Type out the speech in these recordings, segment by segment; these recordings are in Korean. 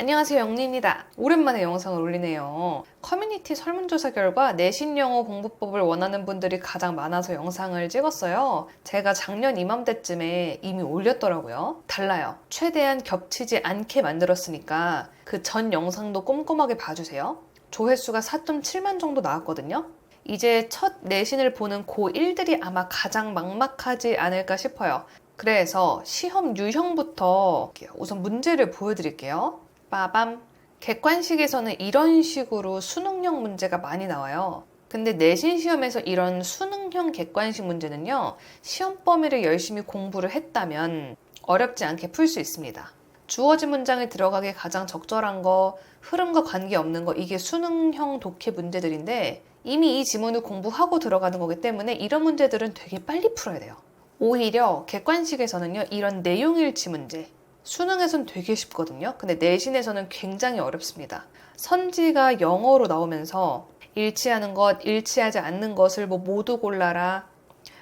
안녕하세요 영리입니다. 오랜만에 영상을 올리네요. 커뮤니티 설문조사 결과 내신 영어 공부법을 원하는 분들이 가장 많아서 영상을 찍었어요. 제가 작년 이맘때쯤에 이미 올렸더라고요. 달라요. 최대한 겹치지 않게 만들었으니까 그 전 영상도 꼼꼼하게 봐주세요. 조회수가 4.7만 정도 나왔거든요. 이제 첫 내신을 보는 고1들이 아마 가장 막막하지 않을까 싶어요. 그래서 시험 유형부터 우선 문제를 보여드릴게요. 빠밤. 객관식에서는 이런 식으로 수능형 문제가 많이 나와요. 근데 내신 시험에서 이런 수능형 객관식 문제는요, 시험 범위를 열심히 공부를 했다면 어렵지 않게 풀 수 있습니다. 주어진 문장에 들어가기 가장 적절한 거, 흐름과 관계없는 거, 이게 수능형 독해 문제들인데 이미 이 지문을 공부하고 들어가는 거기 때문에 이런 문제들은 되게 빨리 풀어야 돼요. 오히려 객관식에서는요, 이런 내용일치 문제, 수능에선 되게 쉽거든요. 근데 내신에서는 굉장히 어렵습니다. 선지가 영어로 나오면서 일치하는 것, 일치하지 않는 것을 뭐 모두 골라라.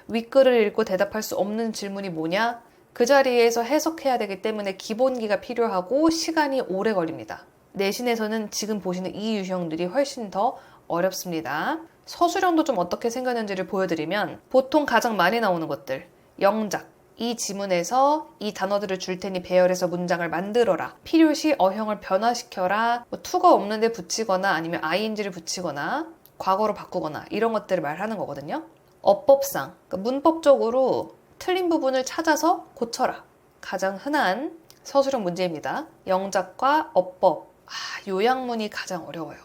윗글을 읽고 대답할 수 없는 질문이 뭐냐? 그 자리에서 해석해야 되기 때문에 기본기가 필요하고 시간이 오래 걸립니다. 내신에서는 지금 보시는 이 유형들이 훨씬 더 어렵습니다. 서술형도 좀 어떻게 생겼는지를 보여드리면 보통 가장 많이 나오는 것들 영작, 이 지문에서 이 단어들을 줄 테니 배열해서 문장을 만들어라. 필요시 어형을 변화시켜라. 뭐 투가 없는데 붙이거나 아니면 ing를 붙이거나 과거로 바꾸거나 이런 것들을 말하는 거거든요. 어법상, 그러니까 문법적으로 틀린 부분을 찾아서 고쳐라. 가장 흔한 서술형 문제입니다. 영작과 어법, 아, 요약문이 가장 어려워요.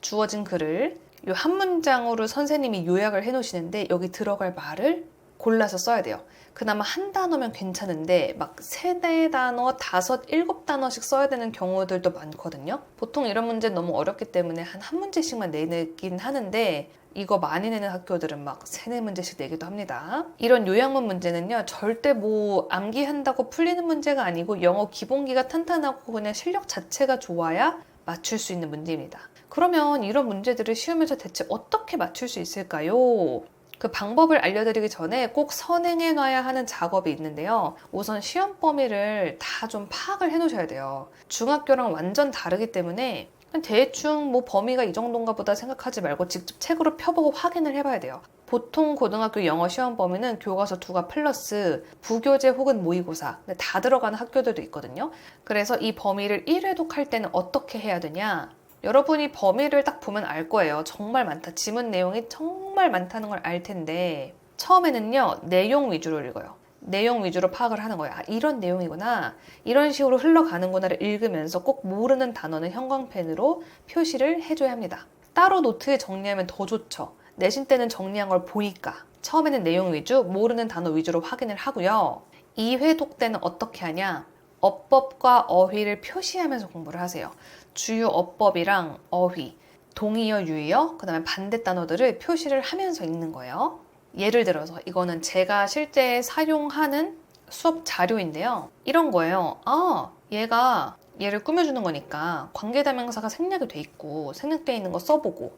주어진 글을 요 한 문장으로 선생님이 요약을 해 놓으시는데 여기 들어갈 말을 골라서 써야 돼요. 그나마 한 단어면 괜찮은데 막 세네 단어, 다섯, 일곱 단어씩 써야 되는 경우들도 많거든요. 보통 이런 문제 너무 어렵기 때문에 한 한 문제씩만 내긴 하는데 이거 많이 내는 학교들은 막 세네 문제씩 내기도 합니다. 이런 요약문 문제는요, 절대 뭐 암기한다고 풀리는 문제가 아니고 영어 기본기가 탄탄하고 그냥 실력 자체가 좋아야 맞출 수 있는 문제입니다. 그러면 이런 문제들을 시험에서 대체 어떻게 맞출 수 있을까요? 그 방법을 알려드리기 전에 꼭 선행해 놔야 하는 작업이 있는데요. 우선 시험 범위를 다 좀 파악을 해 놓으셔야 돼요. 중학교랑 완전 다르기 때문에 대충 뭐 범위가 이 정도인가 보다 생각하지 말고 직접 책으로 펴보고 확인을 해봐야 돼요. 보통 고등학교 영어 시험 범위는 교과서 두가 플러스 부교재 혹은 모의고사 다 들어가는 학교들도 있거든요. 그래서 이 범위를 1회독 할 때는 어떻게 해야 되냐? 여러분이 범위를 딱 보면 알 거예요. 정말 많다. 지문 내용이 정말 많다는 걸 알 텐데 처음에는요 내용 위주로 읽어요. 내용 위주로 파악을 하는 거야. 아, 이런 내용이구나. 이런 식으로 흘러가는구나를 읽으면서 꼭 모르는 단어는 형광펜으로 표시를 해줘야 합니다. 따로 노트에 정리하면 더 좋죠. 내신 때는 정리한 걸 보니까. 처음에는 내용 위주, 모르는 단어 위주로 확인을 하고요. 2회독 때는 어떻게 하냐? 어법과 어휘를 표시하면서 공부를 하세요. 주요 어법이랑 어휘, 동의어, 유의어, 그 다음에 반대 단어들을 표시를 하면서 읽는 거예요. 예를 들어서 이거는 제가 실제 사용하는 수업 자료인데요. 이런 거예요. 아, 얘가 얘를 꾸며주는 거니까 관계대명사가 생략이 돼 있고 생략돼 있는 거 써보고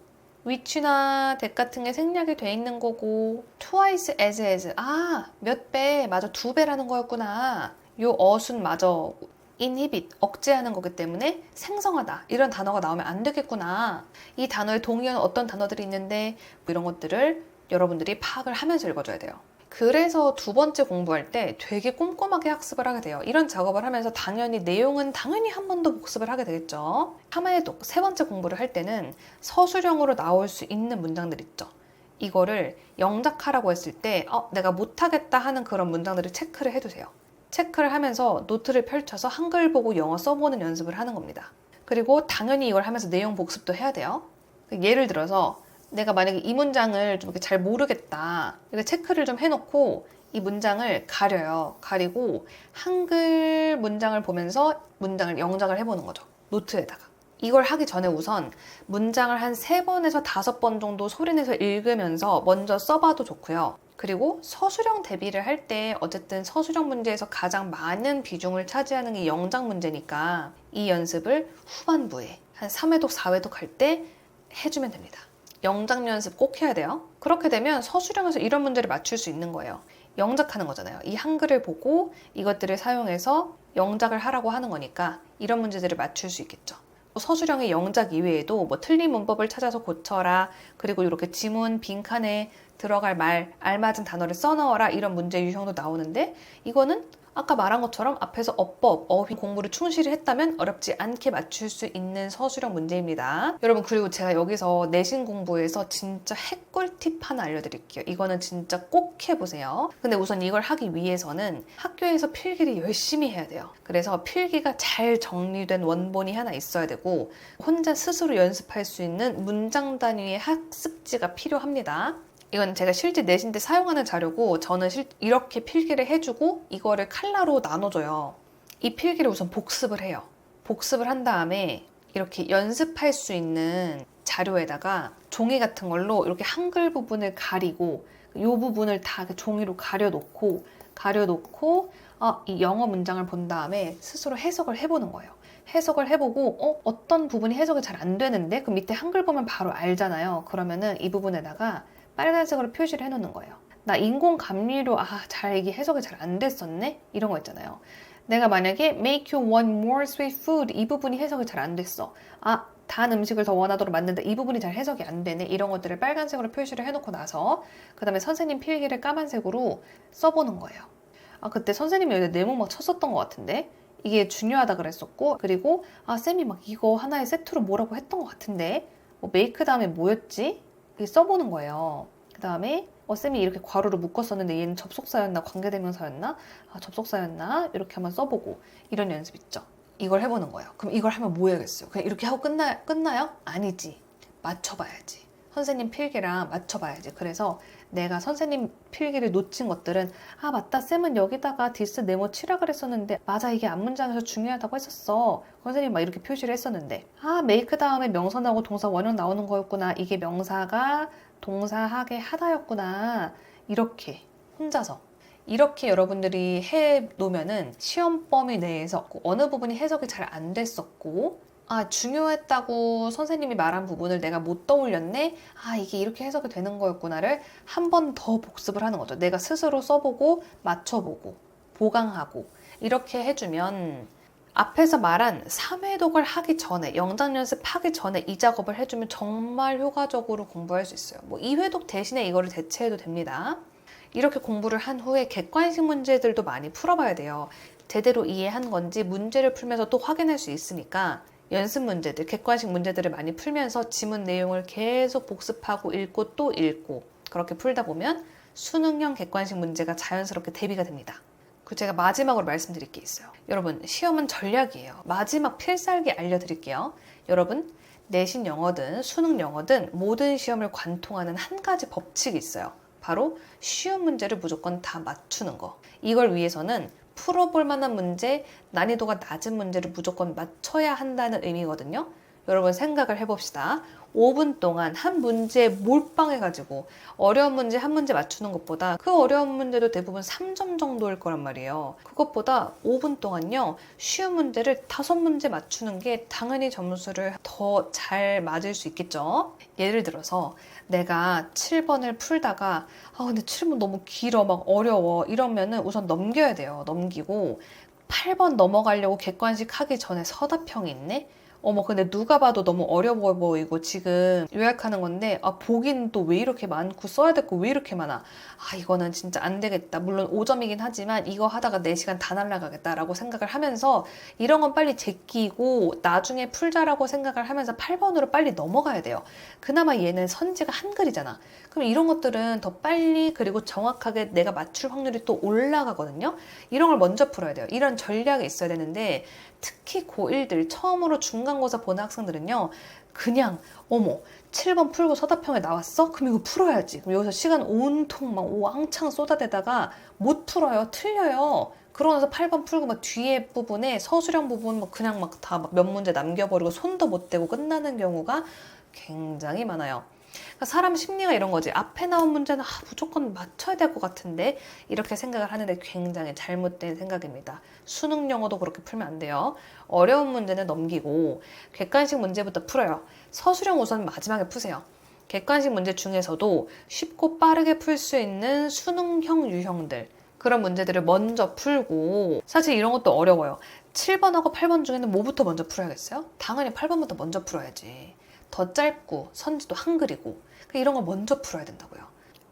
위치나 대 같은 게 생략이 돼 있는 거고 twice as as 아 몇 배 맞아 두 배라는 거였구나 요 어순 맞아 inhibit 억제하는 거기 때문에 생성하다 이런 단어가 나오면 안 되겠구나 이 단어의 동의어는 어떤 단어들이 있는데 뭐 이런 것들을 여러분들이 파악을 하면서 읽어줘야 돼요. 그래서 두 번째 공부할 때 되게 꼼꼼하게 학습을 하게 돼요. 이런 작업을 하면서 당연히 내용은 당연히 한 번 더 복습을 하게 되겠죠. 하마에독 세 번째 공부를 할 때는 서술형으로 나올 수 있는 문장들 있죠. 이거를 영작하라고 했을 때 어, 내가 못하겠다 하는 그런 문장들을 체크를 해두세요. 체크를 하면서 노트를 펼쳐서 한글 보고 영어 써보는 연습을 하는 겁니다. 그리고 당연히 이걸 하면서 내용 복습도 해야 돼요. 예를 들어서 내가 만약에 이 문장을 좀 이렇게 잘 모르겠다. 이거 체크를 좀 해놓고 이 문장을 가려요. 가리고 한글 문장을 보면서 문장을 영작을 해보는 거죠. 노트에다가. 이걸 하기 전에 우선 문장을 한 세 번에서 다섯 번 정도 소리내서 읽으면서 먼저 써봐도 좋고요. 그리고 서술형 대비를 할 때 어쨌든 서술형 문제에서 가장 많은 비중을 차지하는 게 영작 문제니까 이 연습을 후반부에 한 3회독, 4회독 할 때 해주면 됩니다. 영작 연습 꼭 해야 돼요. 그렇게 되면 서술형에서 이런 문제를 맞출 수 있는 거예요. 영작하는 거잖아요. 이 한글을 보고 이것들을 사용해서 영작을 하라고 하는 거니까 이런 문제들을 맞출 수 있겠죠. 서술형의 영작 이외에도 뭐 틀린 문법을 찾아서 고쳐라 그리고 이렇게 지문 빈칸에 들어갈 말 알맞은 단어를 써넣어라 이런 문제 유형도 나오는데 이거는 아까 말한 것처럼 앞에서 어법, 어휘 공부를 충실히 했다면 어렵지 않게 맞출 수 있는 서술형 문제입니다. 여러분 그리고 제가 여기서 내신 공부에서 진짜 핵꿀팁 하나 알려드릴게요. 이거는 진짜 꼭 해보세요. 근데 우선 이걸 하기 위해서는 학교에서 필기를 열심히 해야 돼요. 그래서 필기가 잘 정리된 원본이 하나 있어야 되고 혼자 스스로 연습할 수 있는 문장 단위의 학습지가 필요합니다. 이건 제가 실제 내신 때 사용하는 자료고 저는 실- 이렇게 필기를 해주고 이거를 칼라로 나눠줘요. 이 필기를 우선 복습을 해요. 복습을 한 다음에 이렇게 연습할 수 있는 자료에다가 종이 같은 걸로 이렇게 한글 부분을 가리고 이 부분을 다그 종이로 가려놓고 가려놓고 아, 이 영어 문장을 본 다음에 스스로 해석을 해보는 거예요. 해석을 해보고 어, 어떤 부분이 해석이 잘 안 되는데 그 밑에 한글 보면 바로 알잖아요. 그러면은 이 부분에다가 빨간색으로 표시를 해놓는 거예요. 나 인공 감리로 아 잘 이게 해석이 잘 안 됐었네 이런 거 있잖아요. 내가 만약에 make you want more sweet food 이 부분이 해석이 잘 안 됐어. 아 단 음식을 더 원하도록 만든다 이 부분이 잘 해석이 안 되네 이런 것들을 빨간색으로 표시를 해놓고 나서 그 다음에 선생님 필기를 까만색으로 써보는 거예요. 아 그때 선생님이 여기 네모 막 쳤었던 것 같은데 이게 중요하다 그랬었고 그리고 아 쌤이 막 이거 하나의 세트로 뭐라고 했던 것 같은데 뭐 메이크 다음에 뭐였지? 써보는 거예요. 그 다음에 어, 쌤이 이렇게 괄호로 묶었었는데 얘는 접속사였나 관계대명사였나 아, 접속사였나 이렇게 한번 써보고 이런 연습 있죠. 이걸 해보는 거예요. 그럼 이걸 하면 뭐 해야겠어요? 그냥 이렇게 하고 끝나, 끝나요? 아니지. 맞춰봐야지. 선생님 필기랑 맞춰봐야지. 그래서 내가 선생님 필기를 놓친 것들은 아 맞다. 쌤은 여기다가 디스 네모 치라 그랬었는데 맞아. 이게 앞 문장에서 중요하다고 했었어. 선생님 막 이렇게 표시를 했었는데. 아 메이크 다음에 명사 나오고 동사 원형 나오는 거였구나. 이게 명사가 동사하게 하다였구나. 이렇게 혼자서. 이렇게 여러분들이 해 놓으면은 시험 범위 내에서 어느 부분이 해석이 잘 안 됐었고 아, 중요했다고 선생님이 말한 부분을 내가 못 떠올렸네? 아, 이게 이렇게 해석이 되는 거였구나를 한 번 더 복습을 하는 거죠. 내가 스스로 써보고, 맞춰보고, 보강하고, 이렇게 해주면 앞에서 말한 3회독을 하기 전에, 영작 연습하기 전에 이 작업을 해주면 정말 효과적으로 공부할 수 있어요. 뭐 2회독 대신에 이거를 대체해도 됩니다. 이렇게 공부를 한 후에 객관식 문제들도 많이 풀어봐야 돼요. 제대로 이해한 건지 문제를 풀면서 또 확인할 수 있으니까 연습 문제들, 객관식 문제들을 많이 풀면서 지문 내용을 계속 복습하고 읽고 또 읽고 그렇게 풀다 보면 수능형 객관식 문제가 자연스럽게 대비가 됩니다. 그 제가 마지막으로 말씀드릴 게 있어요. 여러분, 시험은 전략이에요. 마지막 필살기 알려드릴게요. 여러분, 내신 영어든 수능 영어든 모든 시험을 관통하는 한 가지 법칙이 있어요. 바로 쉬운 문제를 무조건 다 맞추는 거. 이걸 위해서는 풀어볼 만한 문제, 난이도가 낮은 문제를 무조건 맞춰야 한다는 의미거든요. 여러분 생각을 해봅시다. 5분 동안 한 문제에 몰빵해가지고 어려운 문제 한 문제 맞추는 것보다 그 어려운 문제도 대부분 3점 정도일 거란 말이에요. 그것보다 5분 동안요, 쉬운 문제를 5문제 맞추는 게 당연히 점수를 더 잘 맞을 수 있겠죠. 예를 들어서 내가 7번을 풀다가 아 근데 7번 너무 길어 막 어려워 이러면은 우선 넘겨야 돼요. 넘기고 8번 넘어가려고 객관식 하기 전에 서답형이 있네. 어머 근데 누가 봐도 너무 어려워 보이고 지금 요약하는 건데 아 보기는 또왜 이렇게 많고 써야 될 거 왜 이렇게 많아? 아 이거는 진짜 안 되겠다. 물론 5점이긴 하지만 이거 하다가 4시간 다 날라가겠다라고 생각을 하면서 이런 건 빨리 제끼고 나중에 풀자라고 생각을 하면서 8번으로 빨리 넘어가야 돼요. 그나마 얘는 선지가 한글이잖아. 그럼 이런 것들은 더 빨리 그리고 정확하게 내가 맞출 확률이 또 올라가거든요. 이런 걸 먼저 풀어야 돼요. 이런 전략이 있어야 되는데 특히 고1들 처음으로 중간 고사 보는 학생들은요 그냥 어머 7번 풀고 서답형에 나왔어? 그럼 이거 풀어야지. 그럼 여기서 시간 온통 막 왕창 쏟아대다가 못 풀어요. 틀려요. 그러고 나서 8번 풀고 막 뒤에 부분에 서술형 부분 막 그냥 막 다 몇 문제 남겨버리고 손도 못 대고 끝나는 경우가 굉장히 많아요 그러니까 사람 심리가 이런 거지. 앞에 나온 문제는 아, 무조건 맞춰야 될 것 같은데 이렇게 생각을 하는데 굉장히 잘못된 생각입니다. 수능 영어도 그렇게 풀면 안 돼요. 어려운 문제는 넘기고 객관식 문제부터 풀어요. 서술형 우선 마지막에 푸세요. 객관식 문제 중에서도 쉽고 빠르게 풀 수 있는 수능형 유형들 그런 문제들을 먼저 풀고 사실 이런 것도 어려워요. 7번하고 8번 중에는 뭐부터 먼저 풀어야겠어요? 당연히 8번부터 먼저 풀어야지. 더 짧고 선지도 한글이고 그러니까 이런 걸 먼저 풀어야 된다고요.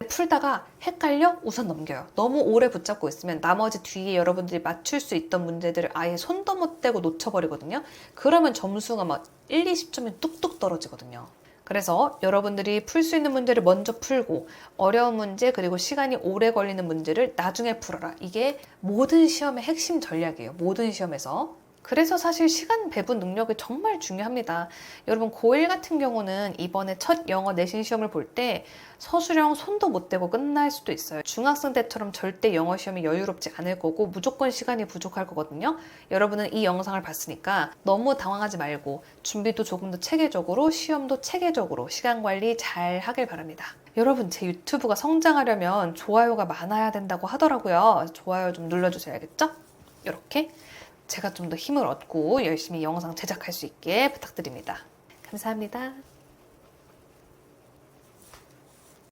풀다가 헷갈려 우선 넘겨요. 너무 오래 붙잡고 있으면 나머지 뒤에 여러분들이 맞출 수 있던 문제들을 아예 손도 못 대고 놓쳐버리거든요. 그러면 점수가 막 1, 20점이 뚝뚝 떨어지거든요. 그래서 여러분들이 풀 수 있는 문제를 먼저 풀고 어려운 문제 그리고 시간이 오래 걸리는 문제를 나중에 풀어라. 이게 모든 시험의 핵심 전략이에요. 모든 시험에서. 그래서 사실 시간 배분 능력이 정말 중요합니다. 여러분 고1 같은 경우는 이번에 첫 영어 내신 시험을 볼 때 서술형 손도 못 대고 끝날 수도 있어요. 중학생 때처럼 절대 영어 시험이 여유롭지 않을 거고 무조건 시간이 부족할 거거든요. 여러분은 이 영상을 봤으니까 너무 당황하지 말고 준비도 조금 더 체계적으로 시험도 체계적으로 시간 관리 잘 하길 바랍니다. 여러분 제 유튜브가 성장하려면 좋아요가 많아야 된다고 하더라고요. 좋아요 좀 눌러주세요. 알겠죠? 이렇게 제가 좀 더 힘을 얻고 열심히 영상 제작할 수 있게 부탁드립니다. 감사합니다.